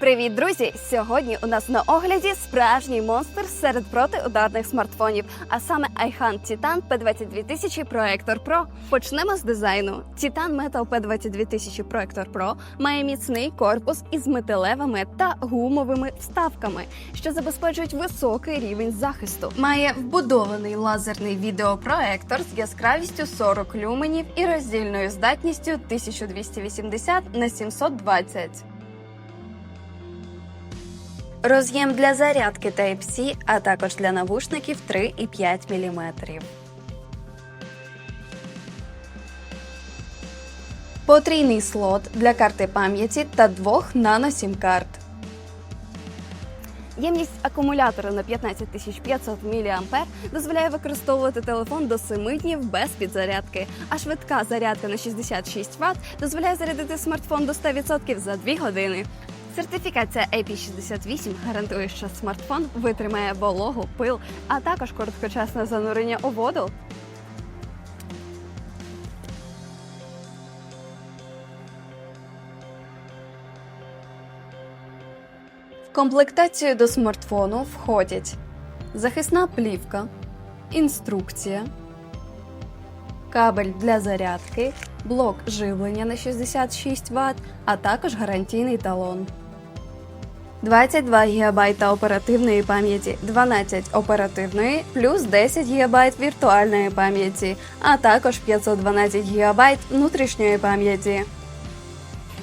Привіт, друзі! Сьогодні у нас на огляді справжній монстр серед протиударних смартфонів, а саме iHunt Titan P22000 Proector Pro. Почнемо з дизайну. Titan Metal P22000 Proector Pro має міцний корпус із металевими та гумовими вставками, що забезпечують високий рівень захисту. Має вбудований лазерний відеопроектор з яскравістю 40 люменів і роздільною здатністю 1280 на 720. Роз'єм для зарядки Type-C, а також для навушників 3,5 мм. Потрійний слот для карти пам'яті та двох нано-сім-карт. Ємність акумулятора на 15500 мА дозволяє використовувати телефон до 7 днів без підзарядки, а швидка зарядка на 66 Вт дозволяє зарядити смартфон до 100% за 2 години. Сертифікація IP68 гарантує, що смартфон витримає вологу, пил, а також короткочасне занурення у воду. В комплектацію до смартфону входять захисна плівка, інструкція, кабель для зарядки, блок живлення на 66 Вт, а також гарантійний талон. 22 ГБ оперативної пам'яті, 12 оперативної, плюс 10 ГБ віртуальної пам'яті, а також 512 ГБ внутрішньої пам'яті.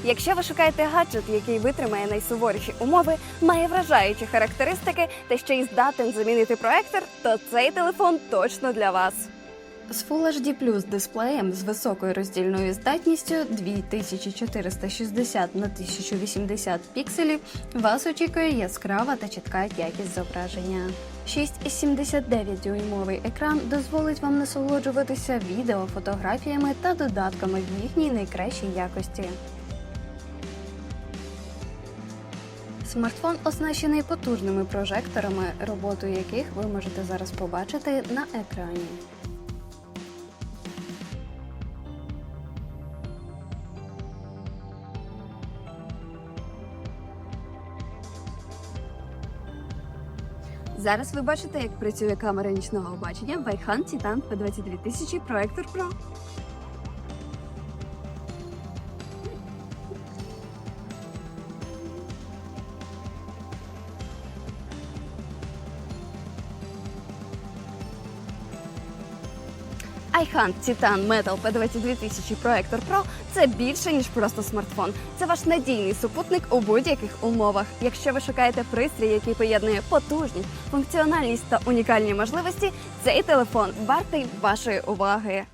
Якщо ви шукаєте гаджет, який витримає найсуворіші умови, має вражаючі характеристики та ще й здатен замінити проектор, то цей телефон точно для вас. З Full HD Plus дисплеєм з високою роздільною здатністю 2460 на 1080 пікселів вас очікує яскрава та чітка якість зображення. 6,79 дюймовий екран дозволить вам насолоджуватися відео, фотографіями та додатками в їхній найкращій якості. Смартфон оснащений потужними прожекторами, роботу яких ви можете зараз побачити на екрані. Зараз ви бачите, як працює камера нічного бачення iHunt Titan P22000 Projector Pro. iHunt Titan Metal P22000 Proector Pro – це більше ніж просто смартфон. Це ваш надійний супутник у будь-яких умовах. Якщо ви шукаєте пристрій, який поєднує потужність, функціональність та унікальні можливості, цей телефон вартий вашої уваги.